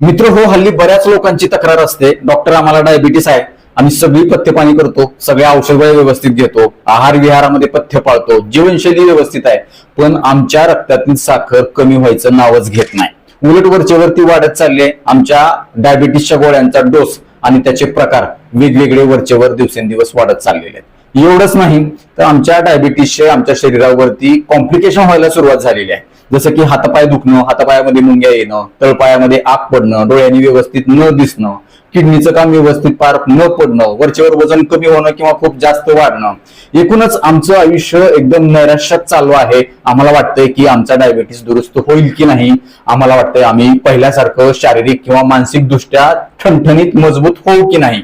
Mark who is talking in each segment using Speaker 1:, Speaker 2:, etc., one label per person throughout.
Speaker 1: मित्र हो हल्ली बऱ्याच लोकांची तक्रार असते. डॉक्टर आम्हाला डायबिटीस आहे. आम्ही सगळी पथ्य पाणी करतो सगळ्या औषधगोळ्या व्यवस्थित घेतो आहार विहारामध्ये पथ्य पाळतो जीवनशैली व्यवस्थित आहे. पण आमच्या रक्तातील साखर कमी व्हायचं नावच घेत नाही. उलट वरचेवरती वाढत चालले आमच्या डायबिटीसच्या गोळ्यांचा डोस आणि त्याचे प्रकार वेगवेगळे वरचेवर दिवसेंदिवस वाढत चाललेले आहेत. एवढंच नाही तर आमच्या डायबिटीसचे आमच्या शरीरावरती कॉम्प्लिकेशन व्हायला सुरुवात झालेली आहे. जसं की हातापाय दुखणं हातापायामध्ये मुंग्या येणं तळपायामध्ये आग पडणं डोळ्यांनी व्यवस्थित न दिसणं किडनीचं काम व्यवस्थित पार न पडणं वरचेवर वजन कमी होणं किंवा खूप जास्त वाढणं एकूणच आमचं आयुष्य एकदम नैराश्यात चालू आहे. आम्हाला वाटतंय की आमचा डायबिटीस दुरुस्त होईल की नाही? आम्हाला वाटतंय आम्ही पहिल्यासारखं शारीरिक किंवा मानसिकदृष्ट्या ठणठणीत मजबूत होऊ की नाही?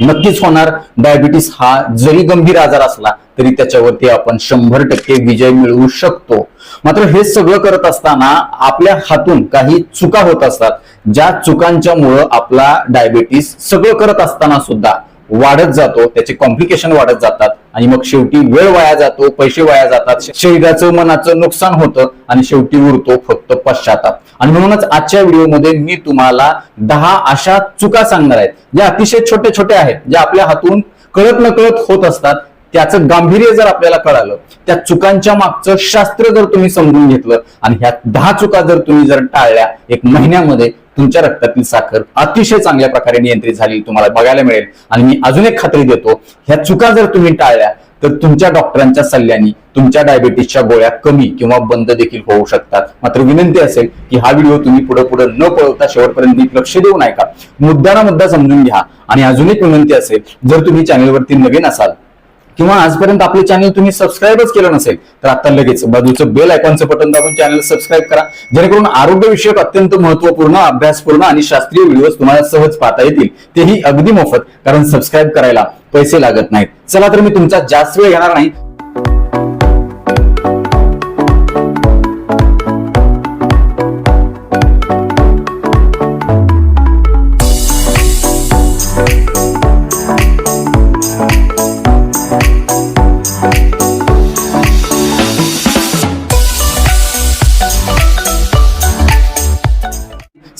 Speaker 1: नक्कीच होणार. डायबिटीस हा जरी गंभीर आजार असला तरी त्याच्यावरती आपण शंभर टक्के विजय मिळवू शकतो. मात्र हे सगळं करत असताना आपल्या हातून काही चुका होत असतात. ज्या चुकांच्या मुळे आपला डायबिटीस सगळं करत असताना सुद्धा वाढत जातो त्याचे कॉम्प्लिकेशन वाढत जातात आणि मग शेवटी वेळ वाया जातो पैसे वाया जातात शरीराचं मनाचं नुकसान होतं आणि शेवटी उरतो फक्त पश्चाताप. आणि म्हणूनच आजच्या व्हिडिओमध्ये मी तुम्हाला दहा अशा चुका सांगणार आहेत ज्या अतिशय छोटे छोटे आहेत ज्या आपल्या हातून कळत नकळत होत असतात. त्याचं गांभीर्य जर आपल्याला कळालं त्या चुकांच्या मागचं शास्त्र जर तुम्ही समजून घेतलं आणि ह्या दहा चुका जर तुम्ही जर टाळल्या एक महिन्यामध्ये तुमच्या रक्तातील साखर अतिशय चांगल्या प्रकारे नियंत्रित झाली तुम्हाला बघायला मिळेल. आणि मी अजून एक खात्री देतो ह्या चुका जर तुम्ही टाळल्या तर तुमच्या डॉक्टरांच्या सल्ल्याने तुमच्या डायबिटीसच्या गोळ्या कमी किंवा बंद देखील होऊ शकतात. मात्र विनंती असेल की हा व्हिडिओ तुम्ही पुढे पुढे न पळवता शेवटपर्यंत लक्ष देऊ नका. मुद्दा ना मुद्दा समजून घ्या. आणि अजून एक विनंती असेल जर तुम्ही चॅनलवरती नवीन असाल किंवा आजपर्यंत आपले चॅनल तुम्ही सबस्क्राईबच केलं नसेल तर आता लगेच बाजूचं बेल आयकॉनचं बटन दाबून चॅनल सबस्क्राईब करा. जेणेकरून आरोग्यविषयक अत्यंत महत्त्वपूर्ण अभ्यासपूर्ण आणि शास्त्रीय व्हिडिओ तुम्हाला सहज पाहता येतील. तेही अगदी मोफत कारण सबस्क्राईब करायला पैसे लागत नाहीत. चला तर मी तुमचा जास्त वेळ घेणार नाही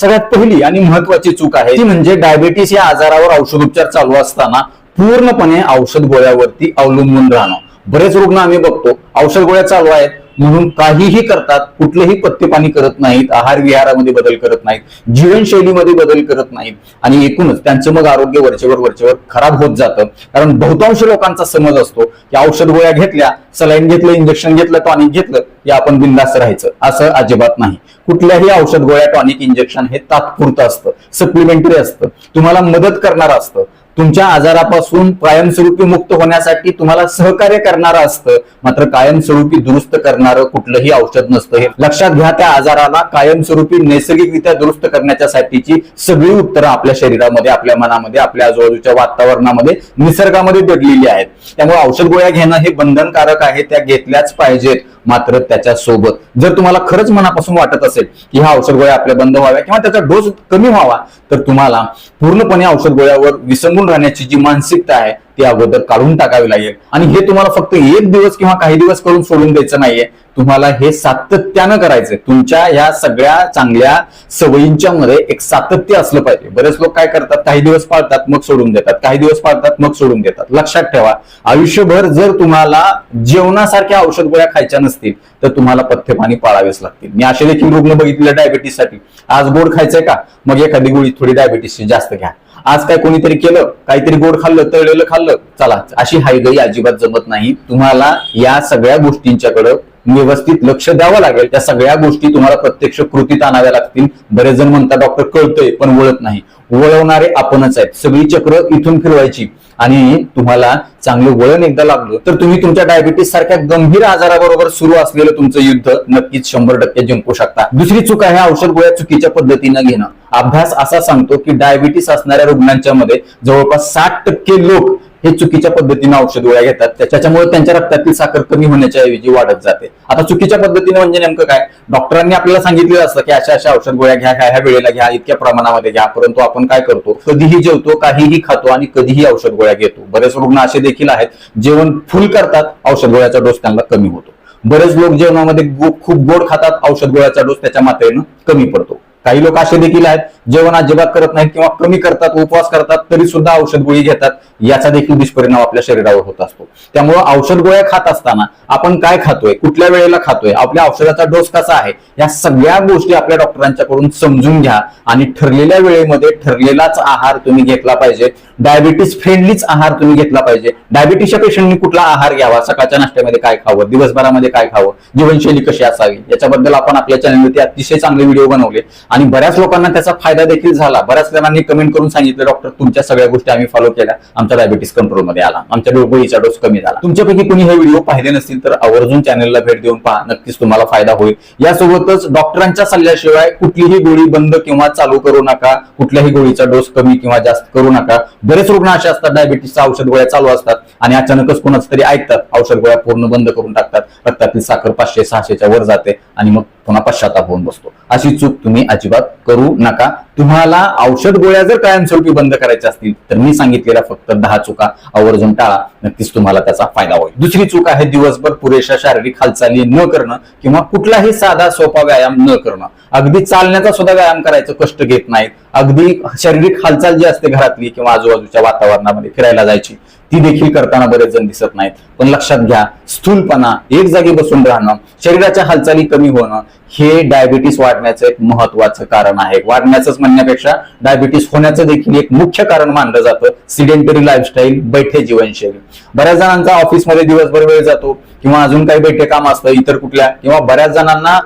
Speaker 1: सगळ्यात पहिली आणि महत्वाची चूक आहे ती म्हणजे डायबिटीस या आजारावर औषधोपचार चालू असताना पूर्णपणे औषध गोळ्यावरती अवलंबून राहणं. बरेच रुग्ण आम्ही बघतो औषध गोळ्या चालू आहेत. म्हणून काहीही करतात कुठलेही पथ्यपाणी करत नाहीत आहार विहारामध्ये बदल करत नाहीत जीवनशैलीमध्ये बदल करत नाहीत आणि एकूणच त्यांचं मग आरोग्य वरचेवर वरचेवर खराब होत जातं. कारण बहुतांश लोकांचा समज असतो की औषध गोळ्या घेतल्या सलाईन घेतलं इंजेक्शन घेतलं टॉनिक घेतलं या आपण बिंदास राहायचं. असं अजिबात नाही. कुठल्याही औषध गोळ्या टॉनिक इंजेक्शन हे तात्पुरतं असतं सप्लिमेंटरी असतं. तुम्हाला मदत करणार असतं. तुमच्या आजारापासून कायमस्वरूपी मुक्त होण्यासाठी तुम्हाला सहकार्य करणारं असतं. मात्र कायमस्वरूपी दुरुस्त करणारं कुठलंही औषध नसतं. हे लक्षात घ्या त्या आजाराला कायमस्वरूपी नैसर्गिकरित्या दुरुस्त करण्याच्या साठीची सगळी उत्तरं आपल्या शरीरामध्ये आपल्या मनामध्ये आपल्या आजूबाजूच्या वातावरणामध्ये निसर्गामध्ये दडलेली आहेत. त्यामुळे औषध गोळ्या घेणं हे बंधनकारक आहे. त्या घेतल्याच पाहिजेत. मात्र त्याच्या सोबत. जर तुम्हाला खरंच मनापासून वाटत असेल की ह्या औषध गोळ्या आपल्या बंद व्हाव्या किंवा त्याचा डोस कमी व्हावा तर तुम्हाला पूर्णपणे औषध गोळ्यावर विसंबून राहण्याची जी मानसिकता आहे ती अगोदर काढून टाकावी लागेल. आणि हे तुम्हाला फक्त एक दिवस किंवा काही दिवस करून सोडून द्यायचं नाहीये. तुम्हाला हे सातत्यानं करायचंय. तुमच्या ह्या सगळ्या चांगल्या सवयींच्या मध्ये एक सातत्य असलं पाहिजे. बरेच लोक काय करतात? काही दिवस पाळतात मग सोडून देतात. काही दिवस पाळतात मग सोडून देतात. लक्षात ठेवा. आयुष्यभर जर तुम्हाला जेवणासारख्या औषध गोळ्या खायच्या नसतील तर तुम्हाला पथ्य पाणी पाळावेच लागतील. मी असे देखील रुग्ण बघितले डायबिटीससाठी आज गोड खायचंय का? मग एखादी गोळी थोडी डायबिटीसची जास्त घ्या. आज काय कोणीतरी केलं काहीतरी गोड खाल्लं तळलेलं खाल्लं चला अशी हायगई अजिबात जमत नाही. तुम्हाला या सगळ्या गोष्टींच्याकडं व्यवस्थित लक्ष द्यावं लागेल. त्या सगळ्या गोष्टी तुम्हाला प्रत्यक्ष कृतीत आणाव्या लागतील. बरेच जण म्हणतात डॉक्टर कळतंय पण वळत नाही. वळवणारे आपणच आहेत. सगळी चक्र इथून फिरवायची. आणि तुम्हाला चांगलं वळण एकदा लागलं तर तुम्ही तुमच्या डायबिटीस सारख्या गंभीर आजाराबरोबर सुरू असलेलं तुमचं युद्ध नक्कीच शंभर टक्के जिंकू शकता. दुसरी चूक आहे औषध गोळ्या चुकीच्या पद्धतीनं घेणं. अभ्यास असा सांगतो की डायबिटीस असणाऱ्या रुग्णांच्या मध्ये जवळपास साठ टक्के लोक हे चुकीच्या पद्धतीने औषध गोळ्या घेतात. त्याच्यामुळे त्यांच्या रक्तातील साखर कमी होण्याच्या ऐवजी वाढत जाते. आता चुकीच्या पद्धतीने म्हणजे नेमकं काय? डॉक्टरांनी आपल्याला सांगितलेलं असतं की अशा अशा औषध गोळ्या घ्या ह्या ह्या वेळेला घ्या इतक्या प्रमाणामध्ये घ्या परंतु आपण काय करतो? कधीही जेवतो काहीही खातो आणि कधीही औषध गोळ्या घेतो. बरेच रुग्ण असे देखील आहेत जेवण फुल करतात औषध गोळ्याचा डोस त्यांना कमी होतो. बरेच लोक जेवणामध्ये गो- खूप गोड खातात औषध गोळ्याचा डोस त्याच्या मात्रेनं कमी पडतो. काही लोक असे देखील आहेत जेवण अजिबात करत नाहीत किंवा कमी करतात उपवास करतात तरी सुद्धा औषध गोळी घेतात. याचा देखील दुष्परिणाम आपल्या शरीरावर होत असतो. त्यामुळे औषध गोळ्या खात असताना आपण काय खातोय कुठल्या वेळेला खातोय आपल्या औषधाचा डोस कसा आहे या सगळ्या गोष्टी आपल्या डॉक्टरांच्याकडून समजून घ्या आणि ठरलेल्या वेळेमध्ये ठरलेलाच आहार तुम्ही घेतला पाहिजे. डायबिटीस फ्रेंडलीच आहार तुम्ही घेतला पाहिजे. डायबिटीसच्या पेशंटनी कुठला आहार घ्यावा? सकाळच्या नाश्त्यामध्ये काय खावं? दिवसभरामध्ये काय खावं? जीवनशैली कशी असावी? याच्याबद्दल आपण आपल्या चॅनलवरती अतिशय चांगले व्हिडिओ बनवले. आणि बऱ्याच लोकांना त्याचा फायदा देखील झाला. बऱ्याच जणांनी कमेंट करून सांगितलं डॉक्टर तुमच्या सगळ्या गोष्टी आम्ही फॉलो केल्या. आमचा डायबिटीस कंट्रोलमध्ये आला. आमच्या गोळीचा डोस कमी झाला. तुमच्यापैकी कोणी हे व्हिडिओ पाहिले नसतील तर आवर्जून चॅनलला भेट देऊन पहा. नक्कीच तुम्हाला फायदा होईल. यासोबतच डॉक्टरांच्या सल्ल्याशिवाय कुठलीही गोळी बंद किंवा चालू करू नका. कुठल्याही गोळीचा डोस कमी किंवा जास्त करू नका. बरेच रुग्ण असे असतात डायबिटीसचा औषध गोळ्या चालू असतात आणि अचानकच कोणाच तरी ऐकतात औषध गोळ्या पूर्ण बंद करून टाकतात. रक्तातील साखर पाचशे सहाशेच्या वर जाते आणि मग पुन्हा पश्चाताप होऊन बसतो. अशी चूक तुम्ही अजिबात करू नका. तुम्हाला औषध गोळ्या जर कायमस्वरूपी बंद करायच्या असतील तर मी सांगितलेल्या फक्त दहा चुका आवर्जून टाळा नक्कीच तुम्हाला त्याचा फायदा होईल. दुसरी चूक आहे दिवसभर पुरेशा शारीरिक हालचाली न करणं किंवा कुठलाही साधा सोपा व्यायाम न करणं. अगदी चालण्याचा सुद्धा व्यायाम करायचं कष्ट घेत नाहीत. अगदी शारीरिक हालचाल जी असते घरातली किंवा आजूबाजूच्या वातावरणामध्ये फिरायला जायची ती देखील करताना बरेच जण दिसत नाहीत. पण लक्षात घ्या स्थूलपणा एक जागी बसून राहणं शरीराच्या हालचाली कमी होणं हे डायबिटीस वाढण्याचं एक महत्वाचं कारण आहे. वाढण्याचंच म्हणण्यापेक्षा डायबिटीस होण्याचं देखील एक मुख्य कारण मानलं जातं. सिडेंटरी लाईफस्टाईल बैठे जीवनशैली. बऱ्याच जणांचा ऑफिसमध्ये दिवसभर वेळ जातो. किंवा अजून काही बैठे काम असतं इतर कुठल्या किंवा बऱ्याच जणांना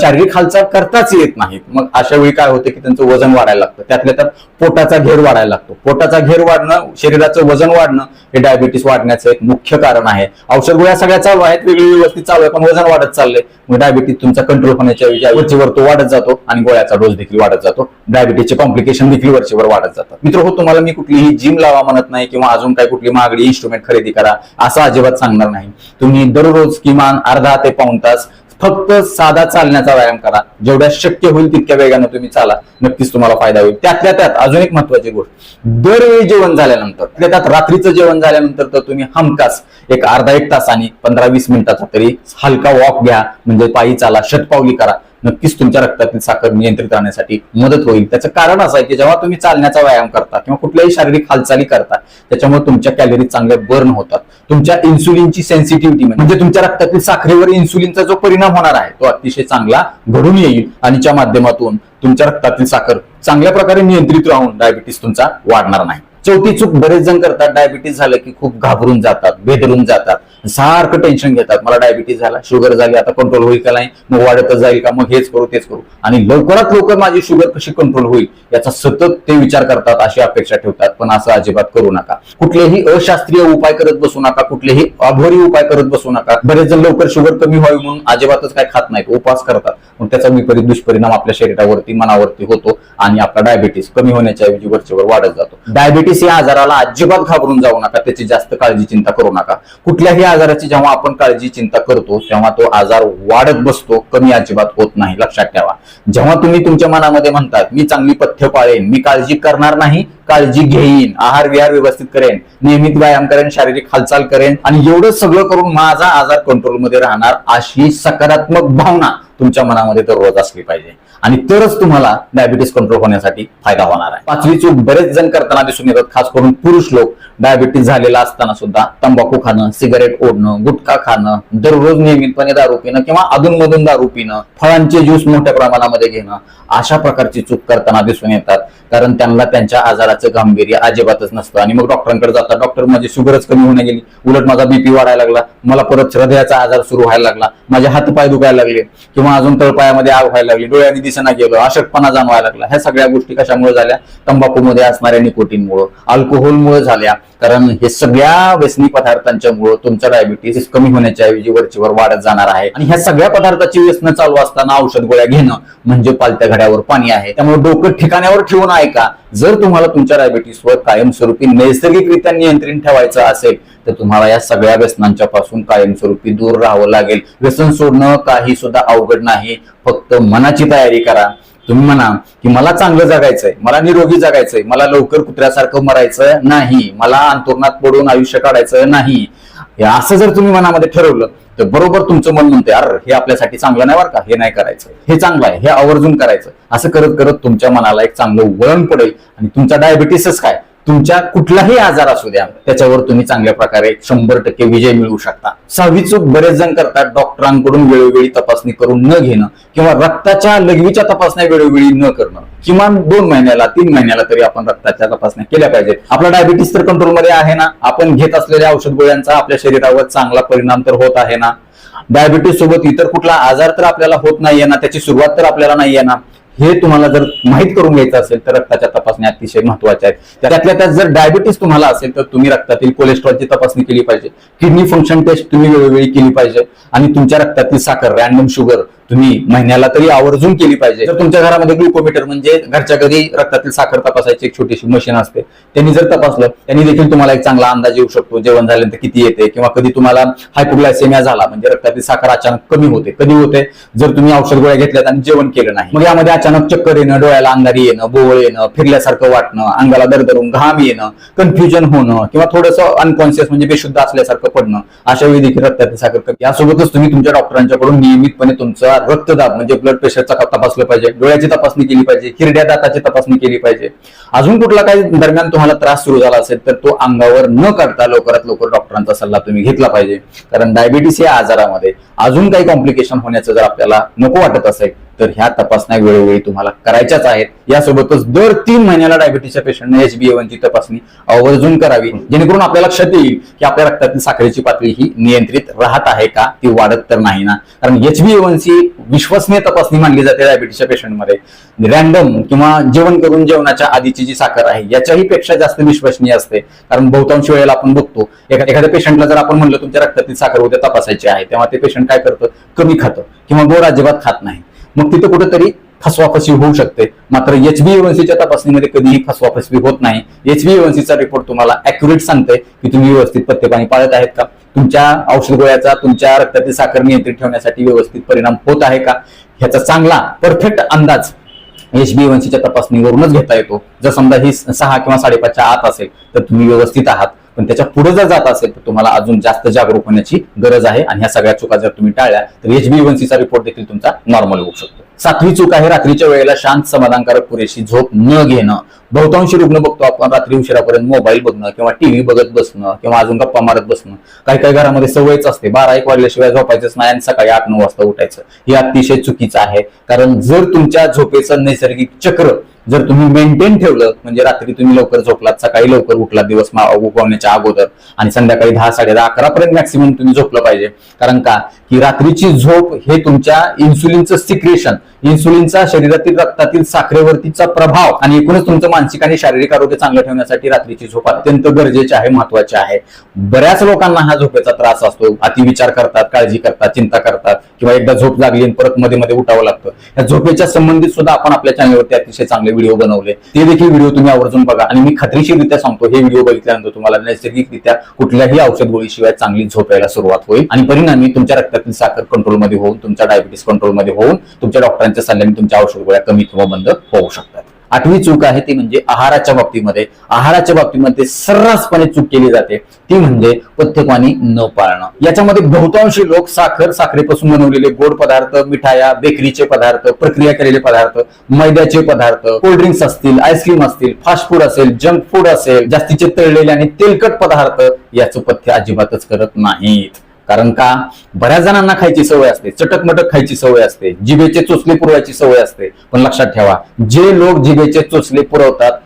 Speaker 1: शारीरिक हालचाल करताच येत नाहीत. मग अशा वेळी काय होतं की त्यांचं वजन वाढायला लागतं. त्यातल्या त्यात पोटाचा घेर वाढायला लागतो. पोटाचा घेर वाढणं शरीराचं वजन वाढणं हे डायबिटीस वाढण्याचं एक मुख्य कारण आहे. औषध गोळ्या सगळ्या चालू आहेत वेगळी व्यवस्थित चालू आहे पण वजन वाढत चाललंय. मग डायबिटीस तुमचा कंट्रोल होण्याच्या ऐवजी वरचीवर तो वाढत जातो आणि गोळ्याचा डोस देखील वाढत जातो. डायबिटीसचे कॉम्प्लिकेशन देखील वरचीवर वाढत जातात. मित्र हो तुम्हाला मी कुठलीही जिम लावा म्हणत नाही किंवा अजून काही कुठली महागडी इन्स्ट्रुमेंट खरेदी करा असं अजिबात सांगणार नाही. तुम्ही दररोज किमान अर्धा ते पाऊण तास फक्त साधा चालण्याचा व्यायाम करा. जेवढ्या शक्य होईल तितक्या वेगानं तुम्ही चाला. नक्कीच तुम्हाला फायदा होईल. त्यातल्या त्यात अजून एक महत्वाची गोष्ट. दरवेळी जेवण झाल्यानंतर त्यातल्या त्यात रात्रीचं जेवण झाल्यानंतर तर तुम्ही हमखास एक अर्धा एक तासाने पंधरा वीस मिनिटाचा तरी हलका वॉक घ्या. म्हणजे पायी चाला शतपावली करा. नक्कीच तुमच्या रक्तातील साखर नियंत्रित राहण्यासाठी मदत होईल. त्याचं कारण असं आहे की जेव्हा तुम्ही चालण्याचा व्यायाम करता किंवा कुठल्याही शारीरिक हालचाली करता त्याच्यामुळे तुमच्या कॅलरी चांगल्या बर्न होतात. तुमच्या इन्सुलिनची सेन्सिटिव्हिटी म्हणजे, म्हणजे तुमच्या रक्तातील साखरेवर इन्सुलिनचा जो परिणाम होणार आहे तो अतिशय चांगला घडून येईल आणि च्या माध्यमातून तुमच्या रक्तातील साखर चांगल्या प्रकारे नियंत्रित राहून डायबिटीस तुमचा वाढणार नाही. चौथी चूक बरेच जण करतात. डायबिटीस झालं की खूप घाबरून जातात बेदरून जातात. सारखं टेन्शन घेतात. मला डायबिटीस झाला शुगर झाली आता कंट्रोल होईल का नाही? मग वाढतच जाईल का? मग हेच करू तेच करू. आणि लवकरात लवकर माझी शुगर कशी कंट्रोल होईल? याचा सतत ते विचार करतात अशी अपेक्षा ठेवतात. पण असं अजिबात करू नका. कुठलेही अशास्त्रीय उपाय करत बसू नका. कुठलेही अभोरी उपाय करत बसू नका. बरेच जण लवकर शुगर कमी व्हावी म्हणून अजिबातच काय खात नाहीत. उपवास करतात. मग त्याचा विपरीत दुष्परिणाम आपल्या शरीरावरती मनावरती होतो आणि आपला डायबिटीस कमी होण्याच्या ऐवजी वरचेवर वाढत जातो. डायबिटीस या आजाराला अजिबात घाबरून जाऊ नका. त्याची जास्त काळजी चिंता करू नका. कुठल्याही आजाराची जेव्हा आपण काळजी चिंता करतो तेव्हा तो आजार वाढत बसतो कमी अजिबात होत नाही. लक्षात ठेवा. जेव्हा तुम्ही तुमच्या मनामध्ये म्हणतात मी चांगली पथ्य पाळेन मी काळजी करणार नाही काळजी घेईन आहार विहार व्यवस्थित करेन नियमित व्यायाम करेन शारीरिक हालचाल करेन आणि एवढं सगळं करून माझा आजार कंट्रोलमध्ये राहणार अशी सकारात्मक भावना तुमच्या मनामध्ये दररोज असली पाहिजे. आणि तरच तुम्हाला डायबिटीस कंट्रोल होण्यासाठी फायदा होणार आहे. पाचवी चूक बरेच जण करताना दिसून येतात खास करून पुरुष लोक. डायबिटीस झालेला असताना सुद्धा तंबाखू खाणं सिगारेट ओढणं गुटखा खाणं दररोज नियमितपणे दारू पिणं किंवा अधूनमधून दारू पिणं फळांचे ज्यूस मोठ्या प्रमाणामध्ये घेणं अशा प्रकारची चूक करताना दिसून येतात. कारण त्यांना त्यांच्या आजाराचं गांभीर्य अजिबातच नसतं. आणि मग डॉक्टरांकडे जातात. डॉक्टर माझी शुगरच कमी होण्या गेली. उलट माझा बीपी वाढायला लागला. मला परत हृदयाचा आजार सुरू व्हायला लागला. माझे हातपाय दुखायला लागले. किंवा अजून तळपायामध्ये आग व्हायला लागली. डोळ्यांनी दिसना गेलो अशक्तपणा जाणवायला लागला. ह्या सगळ्या गोष्टी कशामुळे झाल्या? तंबाखूमध्ये असणाऱ्या निकोटीनमुळं अल्कोहोलमुळे झाल्या. कारण हे सगळ्या व्यसनी पदार्थांच्या मुळे तुमचा डायबिटीस कमी होण्याच्या ऐवजी वरचीवर वाढत जाणार आहे. आणि ह्या सगळ्या पदार्थाची व्यसन चालू असताना औषध गोळ्या घेणं म्हणजे पालत्या घड्यावर पाणी आहे. त्यामुळे डोकं ठिकाण्यावर ठेवून ऐका. जर तुम्हाला तुमच्या डायबिटीसवर कायमस्वरूपी नैसर्गिकरित्या नियंत्रण ठेवायचं असेल तर तुम्हाला या सगळ्या व्यसनांच्या पासून कायमस्वरूपी दूर राहावं लागेल. व्यसन सोडणं काही सुद्धा अवघड नाही. फक्त मनाची तयारी करा. तुम्ही म्हणा की मला चांगलं जगायचंय मला निरोगी जगायचंय मला लवकर कुत्र्यासारखं मरायचं नाही मला अंतुरणात पडून आयुष्य काढायचं नाही. हे असं जर तुम्ही मनामध्ये ठरवलं तर बरोबर तुमचं मन म्हणते अरे हे आपल्यासाठी चांगलं नाही बरं का हे नाही करायचं. हे चांगलं आहे हे आवर्जून करायचं. असं करत करत तुमच्या मनाला एक चांगलं वळण पडेल आणि तुमचा डायबिटीसच काय? तुमच्या कुठलाही आजार असू द्या त्याच्यावर तुम्ही चांगल्या प्रकारे शंभर टक्के विजय मिळवू शकता. सहावी चूक बरेच जण करतात डॉक्टरांकडून वेळोवेळी तपासणी करून न घेणं किंवा रक्ताच्या लघवीच्या तपासण्या वेळोवेळी न करणं. किमान दोन महिन्याला तीन महिन्याला तरी आपण रक्ताच्या तपासण्या केल्या पाहिजेत. आपला डायबिटीस तर कंट्रोलमध्ये आहे ना? आपण घेत असलेल्या औषध गोळ्यांचा आपल्या शरीरावर चांगला परिणाम तर होत आहे ना? डायबिटीस सोबत इतर कुठला आजार तर आपल्याला होत नाहीये ना? त्याची सुरुवात तर आपल्याला नाहीये ना? हे तुम्हाला जर माहीत करून घ्यायचं असेल तर रक्ताच्या तपासण्या अतिशय महत्त्वाच्या आहेत. त्यातल्या त्यात जर डायबिटीस तुम्हाला असेल तर तुम्ही रक्तातील कोलेस्ट्रॉलची तपासणी केली पाहिजे. किडनी फंक्शन टेस्ट तुम्ही वेळोवेळी केली पाहिजे. आणि तुमच्या रक्तातील साखर रॅन्डम शुगर तुम्ही महिन्याला तरी आवर्जून केली पाहिजे. जर तुमच्या घरामध्ये ग्लुकोमीटर म्हणजे घरच्या घरी रक्तातील साखर तपासायची एक छोटीशी मशीन असते त्यांनी जर तपासलं त्यांनी देखील तुम्हाला एक चांगला अंदाज येऊ शकतो जेवण झाल्यानंतर किती येते किंवा कधी तुम्हाला हायपोग्लायसेमिया झाला म्हणजे रक्तातील साखर अचानक कमी होते कधी होते जर तुम्ही औषध गोळ्या घेतल्यात आणि जेवण केलं नाही. मग यामध्ये अचानक चक्कर येणं डोळ्याला अंधारी येणं बोवळ येणं फिरल्यासारखं वाटणं अंगाला दरदरून घाम येणं कन्फ्युजन होणं किंवा थोडंसं अनकॉन्शियस म्हणजे बेशुद्ध असल्यासारखं पडणं अशा वेळी देखील रक्तातील साखर कमी यासोबतच तुम्ही तुमच्या डॉक्टरांच्याकडून नियमितपणे तुमचा रक्तदाब म्हणजे ब्लड प्रेशरचा तपासलं पाहिजे डोळ्याची तपासणी केली पाहिजे हिरड्या दाताची तपासणी केली पाहिजे. अजून कुठला काही दरम्यान तुम्हाला त्रास सुरू झाला असेल तर तो अंगावर न काढता लवकरात लवकर डॉक्टरांचा सल्ला तुम्ही घेतला पाहिजे. कारण डायबिटीस या आजारामध्ये अजून काही कॉम्प्लिकेशन होण्याचं जर आपल्याला नको वाटत असेल तर ह्या तपासण्या वेळोवेळी तुम्हाला करायच्याच आहेत. यासोबतच दर तीन महिन्याला डायबिटीसच्या पेशंटने एच बी ची तपासणी आवर्जून करावी जेणेकरून आपल्या लक्षात येईल की आपल्या रक्तातील साखरेची पातळी ही नियंत्रित राहत आहे का? ती वाढत तर नाही ना. कारण एच बी ची विश्वसनीय तपासणी मानली जाते डायबिटीसच्या पेशंटमध्ये. रॅन्डम किंवा जेवण करून जेवणाच्या आधीची जी साखर आहे याच्याही पेक्षा जास्त विश्वसनीय असते. कारण बहुतांश वेळेला आपण बघतो एखाद्या पेशंटला जर आपण म्हणलं तुमच्या रक्तातील साखर उद्या तपासायची आहे तेव्हा ते पेशंट काय करतं? कमी खातं किंवा गोड अजिबात खात नाही. मग तिथे कुठेतरी फसवाफसवी होऊ शकते. मात्र एच बी च्या तपासणीमध्ये कधीही फसवाफसवी होत नाही. एच बी चा रिपोर्ट तुम्हाला अॅक्युरेट सांगते की तुम्ही व्यवस्थित पथ्य पाणी पाळत आहेत का? तुमच्या औषध गोळ्याचा तुमच्या रक्तातील साखर नियंत्रित ठेवण्यासाठी व्यवस्थित परिणाम होत आहे का? ह्याचा चांगला परफेक्ट अंदाज एच बी च्या तपासणीवरूनच घेता येतो. जर समजा ही सहा किंवा साडेपाचच्या आत असेल तर तुम्ही व्यवस्थित आहात. पण त्याच्या पुढे जर जात असेल तर तुम्हाला अजून जास्त जागरूक होण्याची गरज आहे. आणि ह्या सगळ्या चुका जर तुम्ही टाळल्या तर एच बी चा रिपोर्ट देखील तुमचा नॉर्मल होऊ शकतो. सातवी चूक आहे रात्रीच्या वेळेला शांत समाधानकारक पुरेशी झोप न घेणं. बहुतांशी रुग्ण बघतो आपण रात्री उशिरापर्यंत मोबाईल बघणं किंवा टीव्ही बघत बसणं किंवा अजून गप्पा मारत बसणं. काही काही घरामध्ये सवयच असते बारा एक वाजल्याशिवाय झोपायचंच नाही आणि सकाळी आठ नऊ वाजता उठायचं. हे अतिशय चुकीचं आहे. कारण जर तुमच्या झोपेचं नैसर्गिक चक्र जर तुम्ही मेंटेन ठेवलं म्हणजे रात्री तुम्ही लवकर झोपलात सकाळी लवकर उठला दिवस उगवण्याच्या अगोदर आणि संध्याकाळी दहा साडे दहा अकरा पर्यंत मॅक्सिमम तुम्ही झोपलं पाहिजे. कारण का? की रात्रीची झोप हे तुमच्या इन्सुलिनचं सिक्रेशन इन्सुलिनचा शरीरातील रक्तातील साखरेवरतीचा प्रभाव आणि एकूणच तुमचं मानसिक आणि शारीरिक आरोग्य चांगलं ठेवण्यासाठी रात्रीची झोप अत्यंत गरजेची आहे महत्वाची आहे. बऱ्याच लोकांना हा झोपेचा त्रास असतो. अतिविचार करतात काळजी करतात चिंता करतात. किंवा एकदा झोप लागली आणि परत मध्ये मध्ये उठावं लागतं. या झोपेच्या संबंधित सुद्धा आपण आपल्या चॅनलवरती अतिशय चांगले व्हिडिओ बनवले. ते देखील व्हिडिओ तुम्ही आवर्जून बघा. आणि मी खात्रीशीरित्या सांगतो हे व्हिडिओ बघितल्यानंतर तुम्हाला नैसर्गिकरित्या कुठल्याही औषध गोळीशिवाय चांगली झोप यायला सुरुवात होईल. आणि परिणामी तुमच्या रक्तातील साखर कंट्रोलमध्ये होऊन तुमच्या डायबिटीस कंट्रोलमध्ये होऊन तुमच्या डॉक्टरांच्या सल्ल्याने तुमच्या औषध गोळ्या कमी किंवा बंद होऊ शकतात. आठवी चूक आहे ती म्हणजे आहाराच्या बाबतीमध्ये. आहाराच्या बाबतीमध्ये सर्रासपणे चूक केली जाते. ती म्हणजे पथ्यपाणी न पाळणं. याच्यामध्ये बहुतांशी लोक साखर साखरेपासून बनवलेले गोड पदार्थ मिठाया बेकरीचे पदार्थ प्रक्रिया केलेले पदार्थ मैद्याचे पदार्थ कोल्ड्रिंक्स असतील आईस्क्रीम असतील फास्ट फूड असेल जंक फूड असेल जास्तीचे तळलेले आणि तेलकट पदार्थ याचं पथ्य अजिबातच करत नाहीत. कारण का? बऱ्याच जणांना खायची सवय असते. चटक मटक खायची सवय असते. जिभेचे चोचले पुरवायची सवय असते. पण लक्षात ठेवा जे लोक जिभेचे चोचले पुरवतात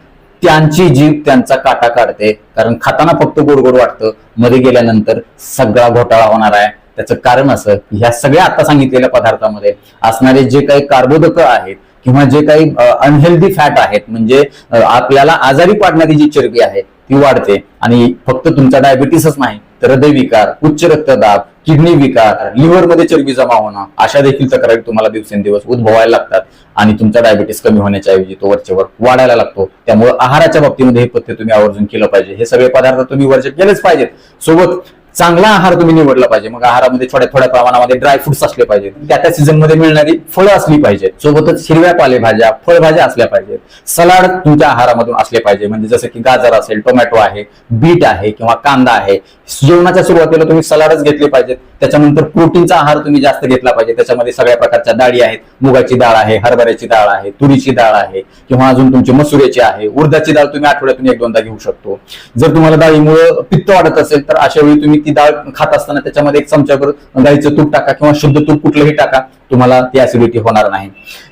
Speaker 1: त्यांची जीभ त्यांचा काटा काढते. कारण खाताना फक्त गोडगोड वाटतं. मध्ये गेल्यानंतर सगळा घोटाळा होणार आहे. त्याचं कारण असं ह्या सगळ्या आता सांगितलेल्या पदार्थामध्ये असणारे जे काही कार्बोदक आहेत किंवा जे काही अनहेल्दी फॅट आहेत म्हणजे आपल्याला आजारी पाडणारी जी चरबी आहे ती वाढते. आणि फक्त तुमचा डायबिटीसच नाही हृदयविकार उच्च रक्तदाब किडनी विकार लिव्हरमध्ये चरबी जमा होणं अशा देखील तक्रारी तुम्हाला दिवसेंदिवस उद्भवायला लागतात आणि तुमचा डायबिटीस कमी होण्याच्या ऐवजी तो वरचेवर वाढायला लागतो. त्यामुळे आहाराच्या बाबतीमध्ये हे पथ्य तुम्ही आवर्जून केलं पाहिजे. हे सगळे पदार्थ तुम्ही वरचे केलेच पाहिजेत. सोबत चांगला आहार तुम्ही निवडला पाहिजे. मग आहारामध्ये थोड्या थोड्या प्रमाणामध्ये ड्रायफ्रुट्स असले पाहिजेत. त्या त्या सीझनमध्ये मिळणारी फळं असली पाहिजेत. सोबतच हिरव्या पालेभाज्या फळभाज्या असल्या पाहिजेत. सलाड तुमच्या आहारामधून असले पाहिजे. म्हणजे जसं की गाजर असेल टोमॅटो आहे बीट आहे किंवा कांदा आहे. जेवणाच्या सुरुवातीला तुम्ही सलाडच घेतले पाहिजेत. त्याच्यानंतर प्रोटीनचा आहार तुम्ही जास्त घेतला पाहिजे. त्याच्यामध्ये सगळ्या प्रकारच्या डाळी आहेत. मुगाची डाळ आहे हरभऱ्याची डाळ आहे तुरीची डाळ आहे किंवा अजून तुमची मसुऱ्याची आहे. उर्दाची डाळ तुम्ही आठवड्यातून एक दोनदा घेऊ शकतो. जर तुम्हाला डाळीमुळे पित्त वाढत असेल तर अशा वेळी तुम्ही ती डाळ खात असताना त्याच्यामध्ये एक चमच्याभर गाईचं तूप टाका किंवा शुद्ध तूप कुठलंही टाका तुम्हाला ती ऍसिडिटी होणार नाही.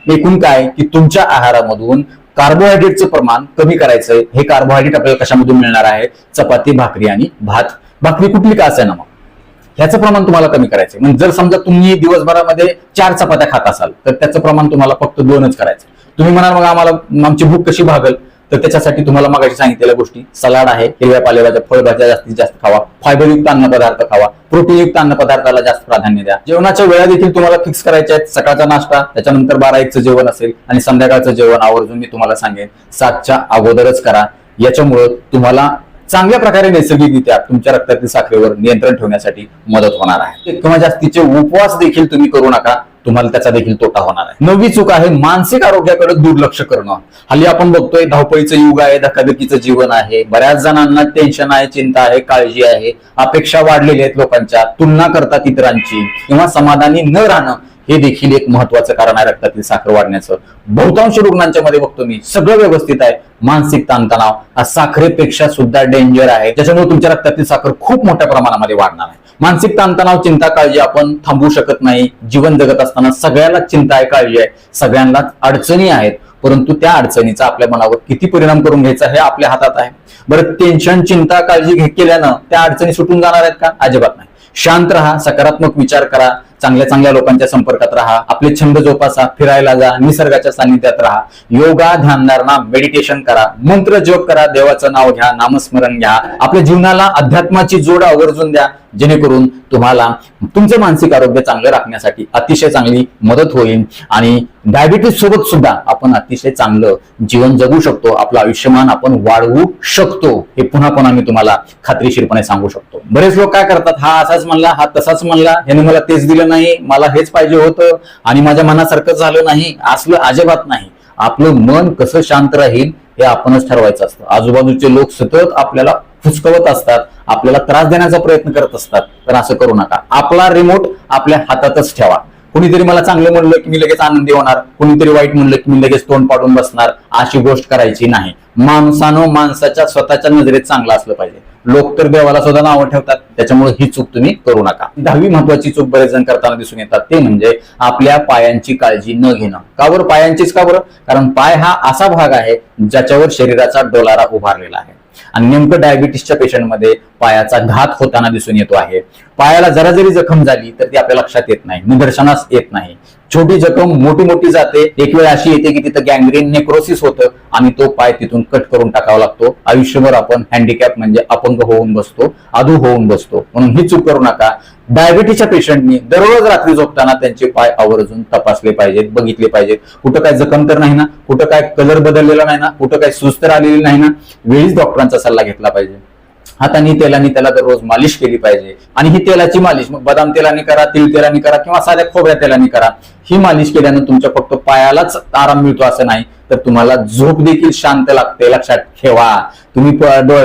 Speaker 1: एकूण काय की तुमच्या आहारामधून कार्बोहायड्रेटचं प्रमाण कमी करायचंय. हे कार्बोहायड्रेट आपल्याला कशामधून मिळणार आहे? चपाती भाकरी आणि भात. भाकरी कुठली का असेल ना मग? ह्याचं प्रमाण तुम्हाला कमी करायचं म्हणजे जर समजा तुम्ही दिवसभरामध्ये चार चपात्या खात असाल तर त्याचं प्रमाण तुम्हाला फक्त दोनच करायचं तुम्ही म्हणाल मग आम्हाला आमची भूक कशी भागल? तर त्याच्यासाठी तुम्हाला मागाशी सांगितलेल्या गोष्टी. सलाड आहे हिरव्या पालेभाज्या फळभाज्या जास्तीत जास्त खावा. फायबरयुक्त अन्नपदार्थ खावा. प्रोटीनयुक्त अन्नपदार्थाला जास्त प्राधान्य द्या. जेवणाच्या वेळा देखील तुम्हाला फिक्स करायच्या आहेत. सकाळचा नाश्ता त्याच्यानंतर बारा एकचं जेवण असेल आणि संध्याकाळचं जेवण आवर्जून मी तुम्हाला सांगेन. सातच्या अगोदरच करा. याच्यामुळं तुम्हाला चांगल्या प्रकारे नैसर्गिकरित्या तुमच्या रक्तातील साखरेवर नियंत्रण ठेवण्यासाठी मदत होणार आहे. किंवा जास्तीचे उपवास देखील तुम्ही करू नका. तुम्हाला त्याचा देखील तोटा होणार आहे. नववी चूक आहे मानसिक आरोग्याकडे दुर्लक्ष करणं. हल्ली आपण बघतोय धावपळीचं युग आहे धकाधकीचं जीवन आहे. बऱ्याच जणांना टेन्शन आहे चिंता आहे काळजी आहे. अपेक्षा वाढलेल्या आहेत लोकांच्या तुलना करतात इतरांची. किंवा समाधानी न राहणं हे देखील एक महत्वाचं कारण आहे रक्तातील साखर वाढण्याचं. बहुतांश रुग्णांच्या मध्ये बघतो मी सगळं व्यवस्थित आहे. मानसिक ताणतणाव हा साखरेपेक्षा सुद्धा डेंजर आहे. त्याच्यामुळे तुमच्या रक्तातील साखर खूप मोठ्या प्रमाणामध्ये वाढणार आहे. मानसिक ताणतणाव चिंता काळजी आपण थांबवू शकत नाही. जीवन जगत असताना सगळ्यांनाच चिंता आहे काळजी आहे. सगळ्यांनाच अडचणी आहेत. परंतु त्या अडचणीचा आपल्या मनावर किती परिणाम करून घ्यायचा हे आपल्या हातात आहे. बरं टेन्शन चिंता काळजी घेत केल्यानं त्या अडचणी सुटून जाणार आहेत का? अजिबात नाही. शांत राहा सकारात्मक विचार करा. चांगल्या चांगल्या लोकांच्या संपर्कात राहा आपले छंद जोपासा फिरायला जा निसर्गाच्या सानिध्यात राहा. योगा ध्यानधारणा मेडिटेशन करा. मंत्र जप करा देवाचं नाव घ्या नामस्मरण घ्या. आपल्या जीवनाला अध्यात्माची जोड आवर्जून द्या. जेणेकरून तुम्हाला तुमचं मानसिक आरोग्य चांगलं राखण्यासाठी अतिशय चांगली मदत होईल. आणि डायबिटीस सोबत सुद्धा आपण अतिशय चांगलं जीवन जगू शकतो. आपलं आयुष्यमान आपण वाढवू शकतो. हे पुन्हा पुन्हा मी तुम्हाला खात्रीशीरपणे सांगू शकतो. बरेच लोक काय करतात? हा असाच म्हणला हा तसाच म्हणला. याने मला तेच दिलं नाही मला हेच पाहिजे होतं आणि माझ्या मनासारखं झालं नाही असलं अजिबात नाही. आपलं मन कसं शांत राहील हे आपणच ठरवायचं असतं. आजूबाजूचे लोक सतत आपल्याला फुसकवत असतात आपल्याला त्रास देण्याचा प्रयत्न करत असतात. तर असं करू नका. आपला रिमोट आपल्या हातातच ठेवा. कुणीतरी मला चांगलं म्हणलं की मी लगेच आनंदी होणार. कुणीतरी वाईट म्हणलं की मी लगेच तोंड पाडून बसणार. अशी गोष्ट करायची नाही. माणसानं माणसाच्या स्वतःच्या नजरेत चांगलं असलं पाहिजे. लोक तर देवाला सुद्धा नावं ठेवतात. त्याच्यामुळे ही चूक तुम्ही करू नका. दहावी महत्वाची चूक बरेच जण करताना दिसून येतात. ते म्हणजे आपल्या पायांची काळजी न घेणं. का बरं? पायांचीच का बरं? कारण पाय हा असा भाग आहे ज्याच्यावर शरीराचा डोलारा उभारलेला आहे. आणि नेमकं डायबिटीसच्या पेशंटमध्ये पायाचा घात होताना दिसून येतो आहे. पायाला जरा जरी जखम झाली तर ती आपल्या लक्षात येत नाही. निदर्शनास येत नाही. छोटी जखम मोठी मोठी जाते. एक वेळ अशी येते की तिथं गँग्रीन नेक्रोसिस होतं आणि तो पाय तिथून कट करून टाकावा लागतो. आयुष्यभर आपण हँडिकॅप म्हणजे अपंग होऊन बसतो अधू होऊन बसतो. म्हणून ही चूक करू नका. डायबिटीसच्या पेशंटनी दररोज रात्री झोपताना त्यांचे पाय आवर्जून तपासले पाहिजेत बघितले पाहिजेत. कुठं काय जखम तर नाही ना कुठं काय कलर बदललेला नाही ना कुठं काय सुस्त आलेली नाही ना वेळीच डॉक्टरांचा सल्ला घेतला पाहिजे. हाताने तेलाने त्याला दररोज मालिश केली पाहिजे. आणि ही तेलाची मालिश मग बदाम तेलाने करा तिळ तेलाने करा किंवा साध्या खोबऱ्या तेलाने करा. ही मालिश केल्यानं तुमच्या फक्त पायालाच आराम मिळतो असं नाही. तर तुम्हाला झोप देखील शांत लागते. लक्षात ठेवा. तुम्ही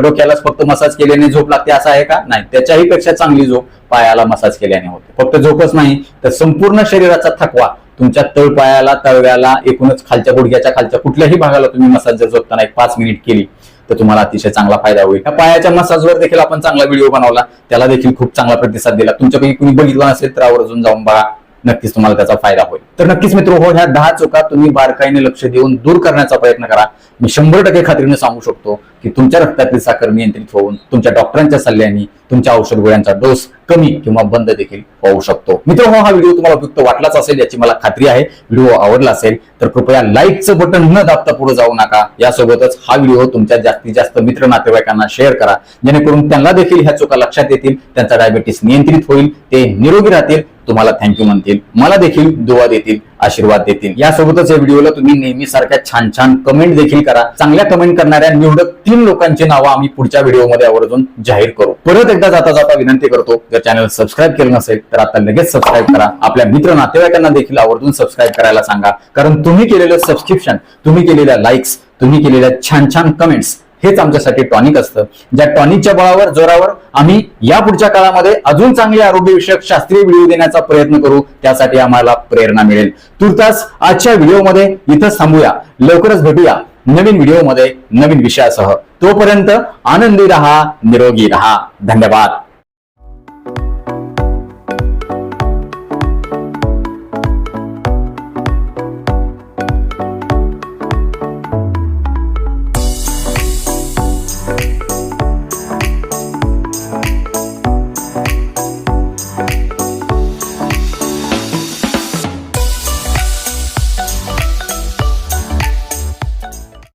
Speaker 1: डोक्यालाच फक्त मसाज केल्याने झोप लागते असं आहे का? नाही. त्याच्याही पेक्षा चांगली झोप पायाला मसाज केल्याने होते. फक्त झोपच नाही तर संपूर्ण शरीराचा थकवा तुमच्या तळपायाला तळव्याला एकूणच खालच्या गुडघ्याच्या खालच्या कुठल्याही भागाला तुम्ही मसाज जर झोपताना एक पाच मिनिट केली तर तुम्हाला अतिशय चांगला फायदा होईल. पायाच्या मसाजवर देखील आपण चांगला व्हिडिओ बनवला. त्याला देखील खूप चांगला प्रतिसाद दिला. तुमच्यापैकी कुणी बघितला नसेल तर आवर्जून जाऊन बघा. नक्कीच तुम्हाला त्याचा फायदा होईल. तर नक्कीच मित्र हो ह्या दहा चुका तुम्ही बारकाईने लक्ष देऊन दूर करण्याचा प्रयत्न करा. मी शंभर टक्के खात्रीने सांगू शकतो. की तुमच्या रक्तातील साखर नियंत्रित होऊन तुमच्या डॉक्टरांच्या सल्ल्याने तुमच्या औषध गोळ्यांचा डोस कमी किंवा बंद देखील होऊ शकतो. मित्र हो हा व्हिडिओ तुम्हाला उपयुक्त वाटलाच असेल याची मला खात्री आहे. व्हिडिओ आवडला असेल तर कृपया लाईकचं बटन न दाबता पुढे जाऊ नका. यासोबतच हा व्हिडिओ तुमच्या जास्तीत जास्त मित्र नातेवाईकांना शेअर करा. जेणेकरून त्यांना देखील ह्या चुका लक्षात येतील त्यांचा डायबिटीस नियंत्रित होईल ते निरोगी राहतील तुम्हाला थँक्यू म्हणतील मला देखील दुवा देतील. आशीर्वाद देतील. यासोबतच या व्हिडिओला तुम्ही नेहमी सारख्या छान छान कमेंट देखील करा. चांगल्या कमेंट करणाऱ्या निवडक तीन लोकांची नावं आम्ही पुढच्या व्हिडिओमध्ये आवर्जून जाहीर करू. परत एकदा जाता जाता विनंती करतो जर चॅनल सबस्क्राईब केलं नसेल तर आता लगेच सबस्क्राईब करा. आपल्या मित्र नातेवाईकांना देखील आवर्जून सबस्क्राईब करायला सांगा. कारण तुम्ही केलेलं सबस्क्रिप्शन तुम्ही केलेल्या लाईक्स तुम्ही केलेल्या छान छान कमेंट्स हेच आमच्यासाठी टॉनिक असतं. ज्या टॉनिकच्या बळावर जोरावर आम्ही या पुढच्या काळामध्ये अजून चांगले आरोग्यविषयक शास्त्रीय व्हिडिओ देण्याचा प्रयत्न करू त्यासाठी आम्हाला प्रेरणा मिळेल. तुर्तास आजच्या व्हिडिओमध्ये इथंच थांबूया. लवकरच भेटूया नवीन व्हिडिओमध्ये नवीन विषयासह. तोपर्यंत आनंदी रहा निरोगी रहा. धन्यवाद.